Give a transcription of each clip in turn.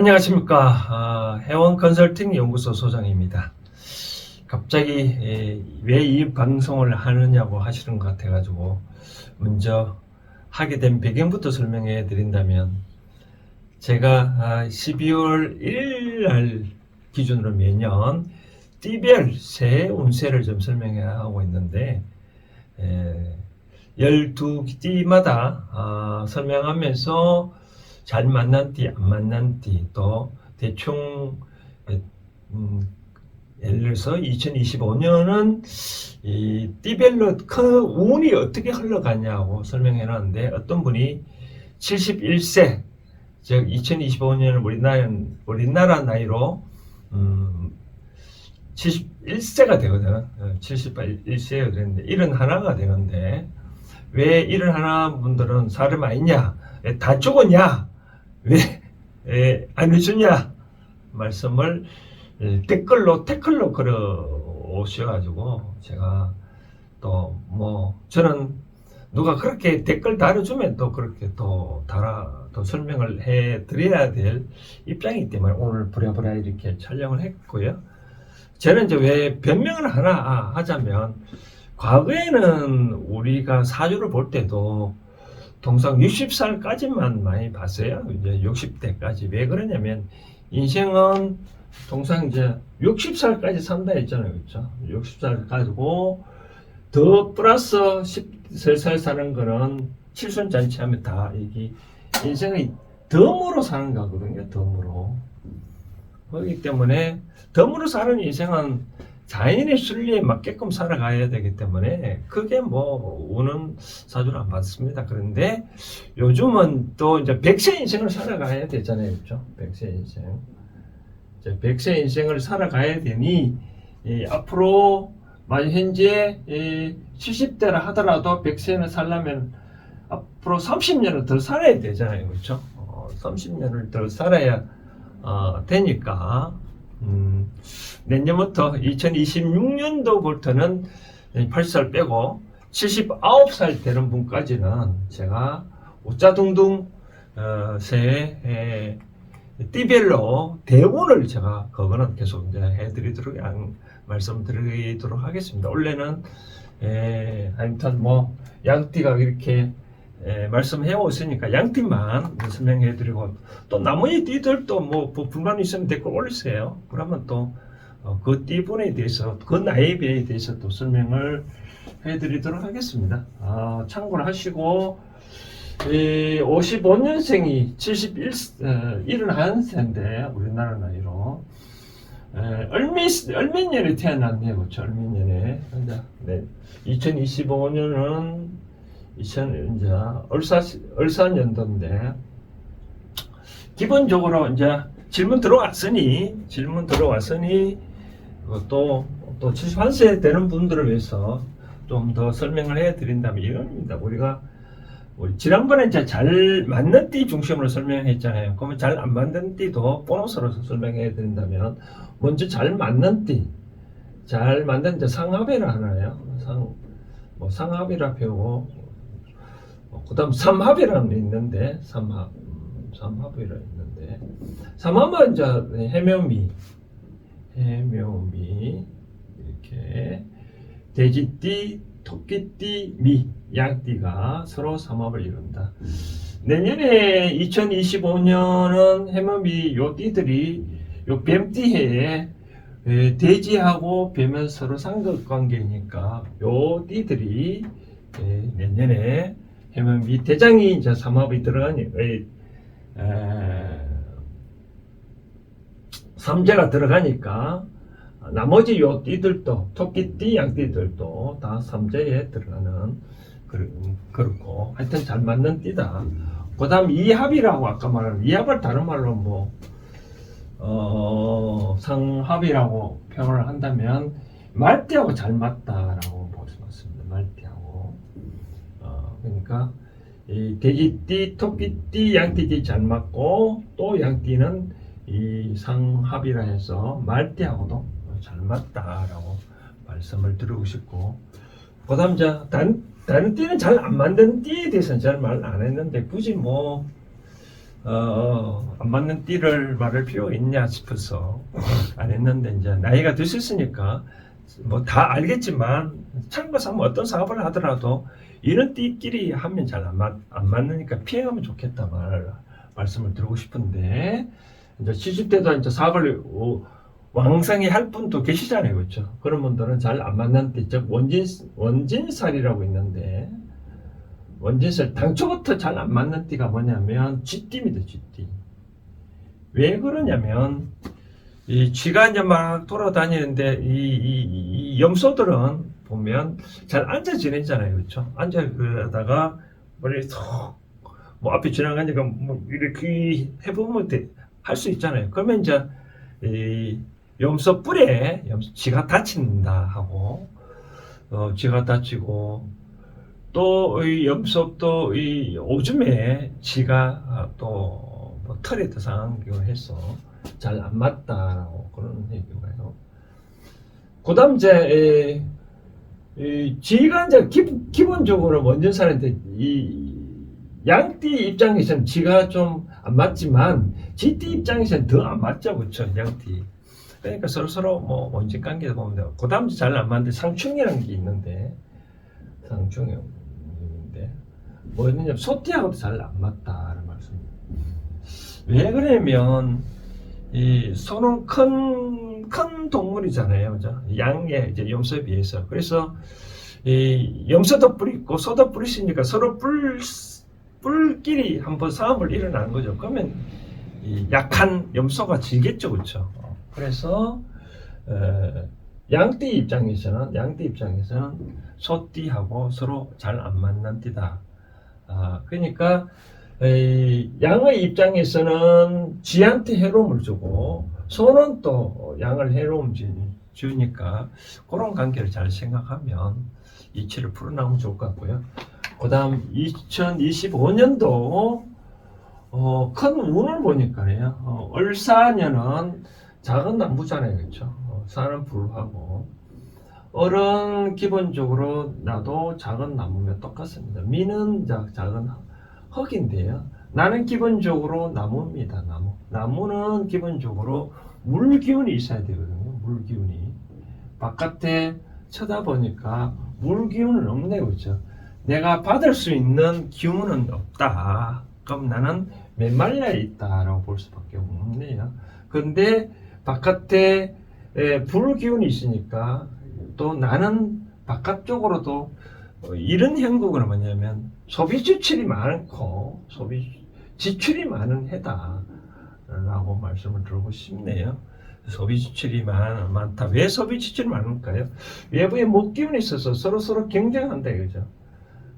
안녕하십니까. 아, 해원 컨설팅 연구소 소장입니다. 갑자기 왜 이 방송을 하느냐고 하시는 것 같아가지고 먼저 하게 된 배경부터 설명해 드린다면 제가 아, 12월 1일 날 기준으로 매년 띠별 새 운세를 좀 설명해 하고 있는데 에, 12띠마다 아, 설명하면서 잘 만난 띠, 안 만난 띠, 또 대충 음, 예를 들어서 2025년은 이 띠별로 큰 운이 어떻게 흘러가냐고 설명해 놨는데 어떤 분이 71세 즉 2025년은 우리나라 우리나라 나이로 음, 71세가 되거든. 71세가 되는데 일은 하나가 되는데 왜 일은 하나 분들은 사람 아니냐? 왜다 죽었냐? 왜안 해주냐? 말씀을 에, 댓글로 댓글로 걸어 오셔가지고 제가 또 뭐 저는 누가 그렇게 댓글 달아주면 또 그렇게 또 달아 또 설명을 해 드려야 될 입장이기 때문에 오늘 부랴부랴 이렇게 촬영을 했고요. 저는 이제 왜 변명을 하나 하자면 과거에는 우리가 사주를 볼 때도 통상 60살까지만 많이 봤어요. 이제 60대까지. 왜 그러냐면 인생은 통상 이제 60살까지 산다 했잖아요. 그렇죠? 60살 가지고 더 플러스 10살 사는 거는 칠순잔치 하면 다 이게 인생의 덤으로 사는 거거든요. 덤으로. 그렇기 때문에 덤으로 사는 인생은 자연의 순리에 맞게끔 살아가야 되기 때문에 크게 뭐 우는 사주는 안 받습니다. 그런데 요즘은 또 이제 백세 인생을 살아가야 되잖아요. 그렇죠? 백세 인생. 이제 백세 인생을 살아가야 되니 이 앞으로 현재 이 70대라 하더라도 백세는 살려면 앞으로 30년을 더 살아야 되잖아요. 그렇죠? 어, 30년을 더 살아야 어, 되니까 음, 내년부터 2026년도부터는 80살 빼고 79살 되는 분까지는 제가 우짜둥둥 어, 새 띠별로 대본을 제가 그거는 계속 이제 해드리도록 양, 말씀드리도록 하겠습니다. 원래는 에, 아무튼 뭐 양띠가 이렇게 에, 말씀해 오시니까 양띠만 설명해 드리고 또 나머지 띠들도 뭐 불만 있으면 댓글 올리세요. 그러면 또 그 띠분에 대해서 그 나이에 대해서 또 설명을 해 드리도록 하겠습니다. 아, 참고를 하시고 55년생이 71, 어, 71세인데 우리나라 나이로 에, 얼미 얼미년에 태어났네요, 그렇죠? 얼미년에 네. 2025년은 2000 이제 얼사 얼사년도인데 기본적으로 이제 질문 들어왔으니 질문 들어왔으니 또 또 71세 되는 분들을 위해서 좀 더 설명을 해 드린다면 이겁니다. 우리가 우리 지난번에 이제 잘 맞는 띠 중심으로 설명했잖아요. 그러면 잘 안 맞는 띠도 보너스로 설명해 드린다면 먼저 잘 맞는 띠, 잘 맞는 이제 상합이라 하나요? 상, 뭐 상합이라 어, 그 다음 삼합이라는 게 있는데, 삼합, 음, 삼합이라 있는데, 삼합은 이제 해묘미, 해묘미, 이렇게, 돼지띠, 토끼띠, 미, 양띠가 서로 삼합을 이룬다. 내년에 2025년은 해머미 요 띠들이 요 뱀띠해에 에, 돼지하고 뱀은 서로 상극 관계니까 요 띠들이 에, 내년에 해머미 대장이 이제 삼합이 들어가니 에, 에, 삼재가 들어가니까 나머지 요 띠들도 토끼띠 양띠들도 다 삼재에 들어가는 그, 그렇고 하여튼 잘 맞는 띠다. 그 다음 이합이라고 아까 말한 이합을 다른 말로 뭐 어, 상합이라고 표현을 한다면 말띠하고 잘 맞다라고 볼 수 있습니다 말띠하고 어, 그러니까? 이 돼지띠 토끼띠 양띠띠 잘 맞고 또 양띠는 이 상합이라 해서 말띠하고도 잘 맞다라고 말씀을 드리고 싶고. 그 다음 자 다른 다른 띠는 잘안 만든 띠에 대해서는 잘 말 안 했는데 굳이 뭐 어, 안 맞는 띠를 말할 필요가 있냐 싶어서 안 했는데 이제 나이가 드셨으니까 뭐 다 알겠지만 참고서 뭐 어떤 사업을 하더라도 이런 띠끼리 하면 잘 안 맞으니까 피해가면 좋겠다 말 말씀을 드리고 싶은데 이제 시집 때도 이제 사업을 오- 왕성히 할 분도 계시잖아요, 그렇죠? 그런 분들은 잘안 띠, 즉 원진 원진살이라고 있는데 원진살 당초부터 잘 안 맞는 띠가 뭐냐면 쥐띠입니다, 쥐띠. 왜 그러냐면 이 쥐가 이제 막 돌아다니는데 이, 이, 이 염소들은 보면 잘 앉아 지내잖아요, 그렇죠? 앉아 그러다가 머리 톡뭐 앞에 지나가니까 뭐 이렇게 해보면 할 수 있잖아요. 그러면 이제 이 염소 뿔에 염소 쥐가 다친다 하고 어, 쥐가 다치고 또 이 염소 또 이 오줌에 쥐가 또 뭐 털에 들어간 경우 해서 잘 안 맞다라고 그런 얘기가요. 그다음 이제 쥐가 이제 기, 기본적으로 원전사는데 이 양띠 입장에서는 쥐가 좀 안 맞지만 쥐띠 입장에서는 더 안 맞죠, 그렇죠, 양띠. 그러니까 서로 서로 뭐 원진 관계도 보면 돼요. 그다음 잘안 맞는데 상충이라는 게 있는데 상충인데 뭐냐면 소띠하고도 잘 안 맞다는 말씀입니다. 왜 그러냐면 이 소는 큰, 큰 동물이잖아요. 양의 이제 염소에 비해서. 그래서 이 염소도 뿔이 있고 소도 뿔이 있으니까 서로 뿔, 뿔끼리 한번 싸움을 일어나는 거죠. 그러면 이 약한 염소가 지겠죠. 그렇죠? 어, 그래서 에, 양띠 입장에서는 양띠 입장에서는 소띠하고 서로 잘안 맞는 띠다. 아, 그러니까 이 양의 입장에서는 쥐한테 해로움을 주고 소는 또 양을 해로움 주- 주니까 그런 관계를 잘 생각하면 이치를 풀어나오면 좋을 것 같고요. 그 다음 2025년도 어, 큰 운을 보니까요. 어, 을사년은 작은 나무잖아요. 그렇죠? 어, 사는 불하고 을은 기본적으로 나도 작은 나무면 똑같습니다. 미는 자- 작은 흙인데요. 나는 기본적으로 나무입니다. 나무. 나무는 기본적으로 물 기운이 있어야 되거든요. 물 기운이. 바깥에 쳐다보니까 물 기운은 없네요. 그렇죠? 내가 받을 수 있는 기운은 없다. 그럼 나는 메말라 있다라고 볼 수밖에 없네요. 근데 바깥에 에, 불 기운이 있으니까 또 나는 바깥쪽으로도 어, 이런 형국은 뭐냐면 소비 지출이 많고 소비 지출이 많은 해다라고 말씀을 드리고 싶네요. 소비 지출이 많, 많다. 왜 소비 지출이 많을까요? 외부에 목 기운이 있어서 서로 서로 경쟁한다 이거죠.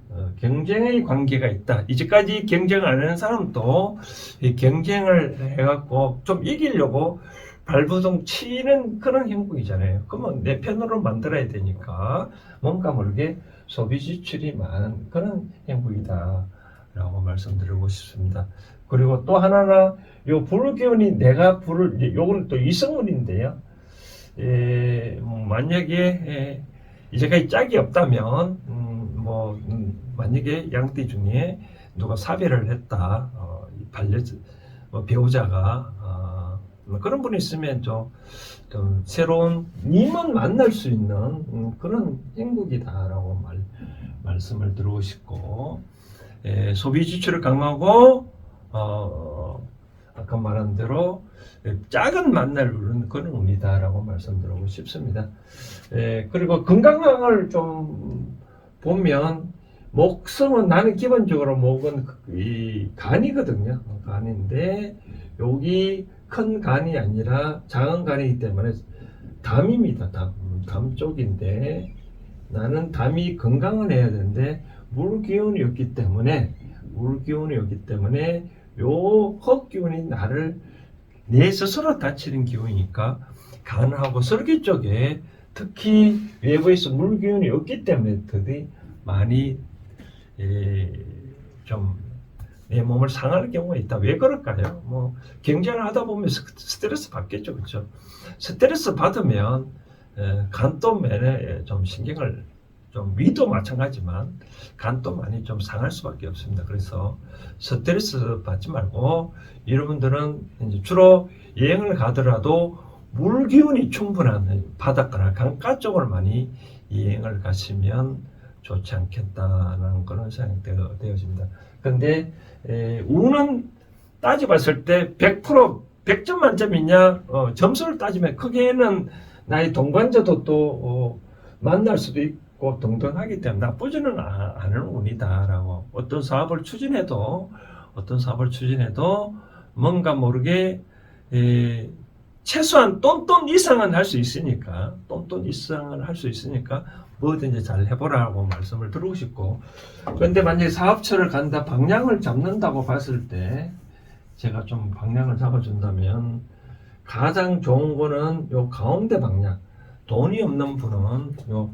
어, 경쟁의 관계가 있다. 이제까지 경쟁을 안 하는 사람도 이 경쟁을 해갖고 좀 이기려고 발부동 치는 그런 형국이잖아요. 그러면 내 편으로 만들어야 되니까 뭔가 모르게 소비 지출이 많은 그런 형국이다라고 말씀드리고 싶습니다. 그리고 또 하나는 요 불기운이 내가 불을 요거는 또 이성운인데요. 에, 뭐 만약에 에, 이제까지 짝이 없다면 음, 뭐 음, 만약에 양띠 중에 누가 사별을 했다 어, 이 반려 뭐 배우자가 어, 뭐 그런 분이 있으면 좀, 좀 새로운 님은 만날 수 있는 음, 그런 행복이다라고 말, 말씀을 드리고 싶고 에, 소비 지출을 강화하고 어, 아까 말한 대로 작은 만날 누르는 그런 운이다라고 말씀드리고 싶습니다. 에, 그리고 건강을 좀 보면 목성은 나는 기본적으로 목은 그- 이 간이거든요. 간인데 여기 큰 간이 아니라 작은 간이기 때문에 담입니다. 담, 담 쪽인데 나는 담이 건강을 해야 되는데 물 기운이 없기 때문에 물 기운이 없기 때문에 요흙 기운이 나를 내 스스로 다치는 기운이니까 간하고 설기 쪽에 특히 외부에서 물 기운이 없기 때문에 더디 많이 좀 내 몸을 상할 경우가 있다. 왜 그럴까요? 뭐 경쟁을 하다 보면 스- 스트레스 받겠죠, 그렇죠? 스트레스 받으면 에, 간도 면에 좀 신경을 좀 위도 마찬가지지만 간도 많이 좀 상할 수밖에 없습니다. 그래서 스트레스 받지 말고 여러분들은 이제 주로 여행을 가더라도 물 기운이 충분한 바닷가나 강가 쪽을 많이 여행을 가시면 좋지 않겠다는 그런 생각이 되어- 되어집니다. 근데 에, 우는 따져봤을 때 100% 100점 만점이냐? 어, 점수를 따지면 크게는 나의 동반자도 또 어, 만날 수도 있고 동등하기 때문에 나쁘지는 아- 않은 운이다라고. 어떤 사업을 추진해도 어떤 사업을 추진해도 뭔가 모르게 에, 최소한 똔똔 이상은 할 수 있으니까 똔똔 이상은 할 수 있으니까 뭐든지 잘 해보라고 말씀을 드리고 싶고. 그런데 만약에 사업처를 간다 방향을 잡는다고 봤을 때 제가 좀 방향을 잡아준다면 가장 좋은 거는 요 가운데 방향. 돈이 없는 분은 요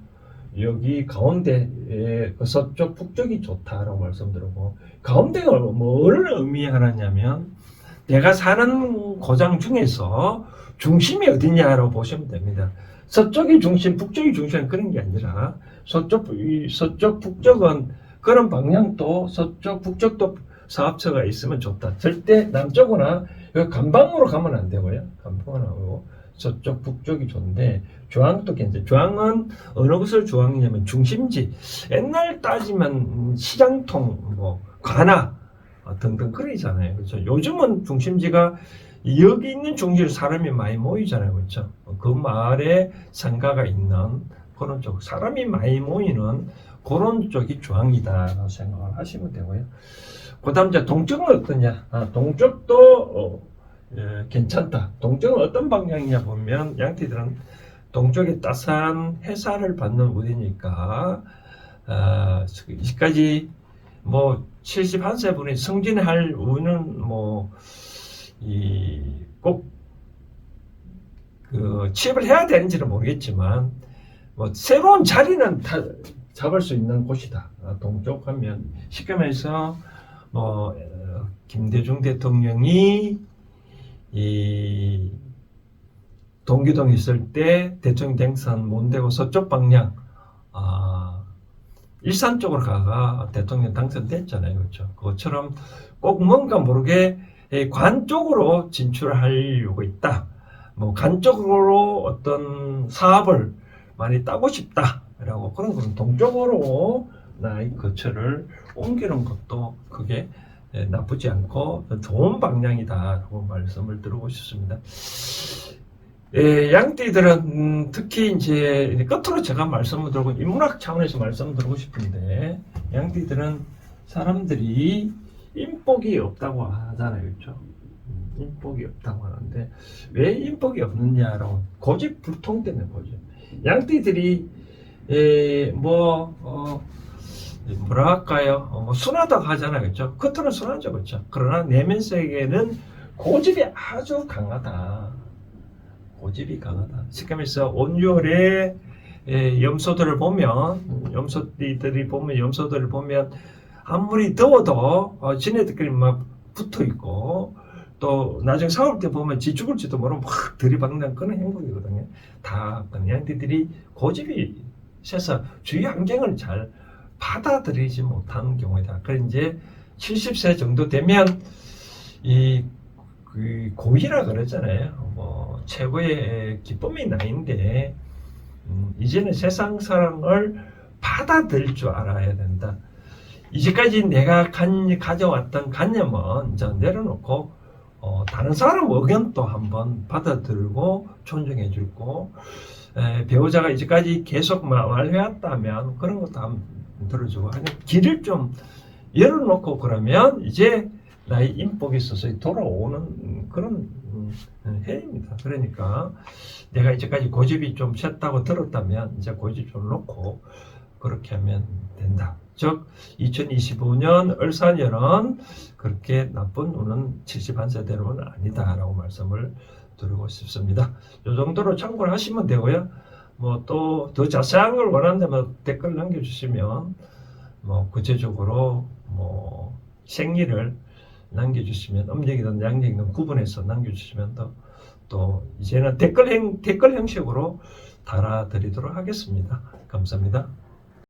여기 가운데에 그 서쪽 북쪽이 좋다라고 말씀드리고 가운데가 뭐를 의미하느냐면 내가 사는 고장 중에서 중심이 어디냐라고 보시면 됩니다. 서쪽이 중심, 북쪽이 중심 그런 게 아니라 서쪽, 이 서쪽, 북쪽은 그런 방향도 서쪽, 북쪽도 사업처가 있으면 좋다. 절대 남쪽이나 여기 간방으로 가면 안 되고요. 간방은 하고 서쪽, 북쪽이 좋은데 중앙도 괜찮아요. 중앙은 어느 것을 중앙이냐면 중심지. 옛날 따지면 시장통, 뭐 관아 어, 등등 그러잖아요. 그렇죠. 요즘은 중심지가 여기 있는 중지에 사람이 많이 모이잖아요. 그렇죠. 그 마을에 상가가 있는 그런 쪽 사람이 많이 모이는 그런 쪽이 중앙이다라고 생각을 하시면 되고요. 그 다음 이제 동쪽은 어떠냐? 아, 동쪽도 어, 예, 괜찮다. 동쪽은 어떤 방향이냐 보면 양띠들은 동쪽에 따스한 해사를 받는 우리니까 아, 이까지 뭐 71세 분이 승진할 운은 뭐 이꼭 그 취업을 해야 되는지는 모르겠지만 뭐 새로운 자리는 다 잡을 수 있는 곳이다. 아, 동쪽 하면 쉽게 말해서 뭐 어, 김대중 대통령이 이 동기동 있을 때 대통령 못 되고 서쪽 방향 아 일산 쪽으로 가가 대통령 당선됐잖아요. 그렇죠. 그것처럼 꼭 뭔가 모르게 이 관 쪽으로 진출하려고 있다. 뭐관 쪽으로 어떤 사업을 많이 따고 싶다라고 그런 건 동쪽으로 나의 거처를 옮기는 것도 그게 예, 나쁘지 않고 좋은 방향이다라고 말씀을 드리고 싶습니다. 예, 양띠들은 음, 특히 이제 끝으로 제가 말씀을 드리고 인문학 차원에서 말씀을 드리고 싶은데 양띠들은 사람들이 인복이 없다고 하잖아요, 그렇죠? 음, 인복이 없다고 하는데 왜 인복이 없느냐로 고집 불통 때문에 보죠. 양띠들이 에, 뭐 어, 뭐라 할까요? 어, 뭐 순하다고 하잖아요, 그렇죠? 겉으로는 순하죠, 그렇죠? 그러나 내면 세계는 고집이 아주 강하다. 고집이 강하다. 쉽게 말해서 온열의 에, 염소들을 보면 염소들이 보면 염소들을 보면 아무리 더워도 어, 지네들끼리 막 붙어 있고 또 나중에 싸울 때 보면 지 죽을지도 모르고 막 들이박는 그런 행동이거든요. 다 양띠들이 고집이 세서 주위 환경을 잘 받아들이지 못하는 경우이다. 그래 이제 70세 정도 되면 이 그 고의라 그러잖아요. 뭐 최고의 기쁨이 나인데 음, 이제는 세상 사랑을 받아들일 줄 알아야 된다. 이제까지 내가 간, 가져왔던 관념은 이제 내려놓고 어, 다른 사람 의견도 한번 받아들고 존중해 주고 에, 배우자가 이제까지 계속 마- 말해왔다면 그런 것도 한번 들어주고 하는 길을 좀 열어놓고 그러면 이제 나의 인복이 서서히 돌아오는 그런 음, 해입니다. 그러니까 내가 이제까지 고집이 좀 셌다고 들었다면 이제 고집 좀 놓고 그렇게 하면 된다. 즉 2025년 을사년은 그렇게 나쁜 운은 71세대로는 아니다라고 말씀을 드리고 싶습니다. 이 정도로 참고를 하시면 되고요. 뭐 또 더 자세한 걸 원한다면 댓글 남겨주시면 뭐 구체적으로 뭐 생리를 남겨주시면 음력이든 양력이든 구분해서 남겨주시면 더 또 이제는 댓글 형 댓글 형식으로 달아드리도록 하겠습니다. 감사합니다.